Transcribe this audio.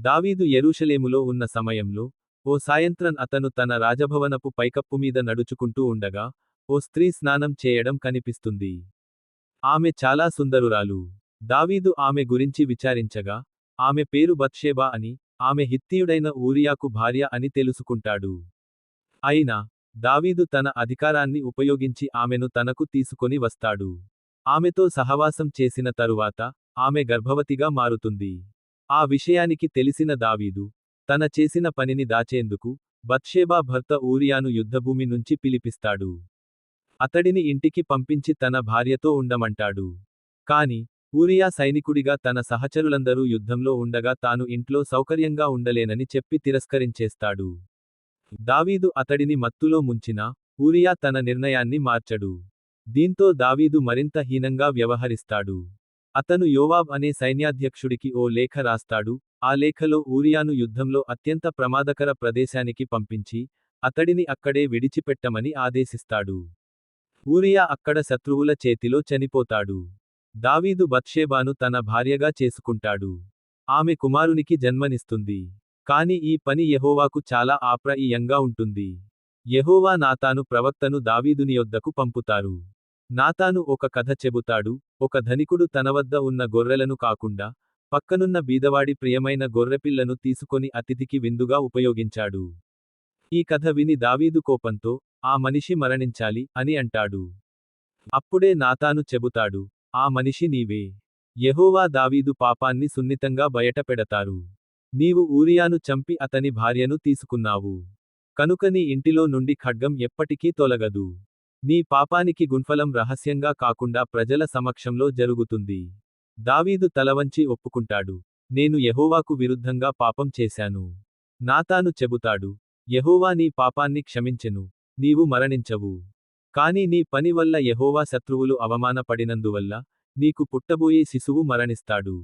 దావీదు ఎరూషలేములో ఉన్న సమయంలో ఓ సాయంత్రం అతను తన రాజభవనపు పైకప్పు మీద నడుచుకుంటూ ఉండగా ఓ స్త్రీ స్నానం చేయడం కనిపిస్తుంది. ఆమె చాలా సుందరురాలు. దావీదు ఆమె గురించి విచారించగా ఆమె పేరు బత్షేబా అని ఆమె హిత్తీయుడైన ఊరియాకు భార్య అని తెలుసుకుంటాడు. అయినా దావీదు తన అధికారాన్ని ఉపయోగించి ఆమెను తనకు తీసుకొని వస్తాడు. ఆమెతో సహవాసం చేసిన తరువాత ఆమె గర్భవతిగా మారుతుంది. ఆ విషయానికి తెలిసిన దావీదు తన చేసిన పనిని దాచేందుకు బత్షేబా భర్త ఊరియాను యుద్ధభూమి నుంచి పిలిపిస్తాడు. అతడిని ఇంటికి పంపించి తన భార్యతో ఉండమంటాడు. కాని ఊరియా సైనికుడిగా తన సహచరులందరూ యుద్ధంలో ఉండగా తాను ఇంట్లో సౌకర్యంగా ఉండలేనని చెప్పి తిరస్కరించేస్తాడు. దావీదు అతడిని మత్తులో ముంచినా ఊరియా తన నిర్ణయాన్ని మార్చడు. దీంతో దావీదు మరింత హీనంగా వ్యవహరిస్తాడు. అతను యోవాబ్ అనే సైన్యాధ్యక్షుడికి ఓ లేఖ రాస్తాడు ఆ లేఖలో ఊరియాను యుద్ధంలో అత్యంత ప్రమాదకర ప్రదేశానికి పంపించి అతడిని అక్కడే విడిచిపెట్టమని ఆదేశిస్తాడు. ఊరియా అక్కడ శత్రువుల చేతిలో చనిపోతాడు. దావీదు బత్షేబాను తన భార్యగా చేసుకుంటాడు. ఆమె కుమారునికి జన్మనిస్తుంది. కాని ఈ పని యహోవాకు చాలా ఆప్రయీయంగా ఉంటుంది. యహోవా నాతాను ప్రవక్తను దావీదుని యొద్దకు పంపుతారు. నాతాను ఒక కథ చెబుతాడు ఒక ధనికుడు తనవద్ద ఉన్న గొర్రెలను కాకుండా పక్కనున్న బీదవాడి ప్రియమైన గొర్రెపిల్లను తీసుకొని అతిథికి విందుగా ఉపయోగించాడు. ఈ కథ విని దావీదు కోపంతో ఆ మనిషి మరణించాలి అని అంటాడు. అప్పుడే నాతాను చెబుతాడు ఆ మనిషి నీవే. యహోవా దావీదు పాపాన్ని సున్నితంగా బయటపెడతారు. నీవు ఊరియాను చంపి అతని భార్యను తీసుకున్నావు. కనుక నీ ఇంటిలో నుండి ఖడ్గం ఎప్పటికీ తొలగదు. నీ పాపానికి గుణఫలం రహస్యంగా కాకుండా ప్రజల సమక్షంలో జరుగుతుంది. దావీదు తలవంచి ఒప్పుకుంటాడు. నేను యహోవాకు విరుద్ధంగా పాపం చేశాను. నాతాను చెబుతాడు. యహోవా నీ పాపాన్ని క్షమించెను. నీవు మరణించవు. కాని నీ పని వల్ల యహోవా శత్రువులు అవమానపడినందువల్ల నీకు పుట్టబోయే శిశువు మరణిస్తాడు.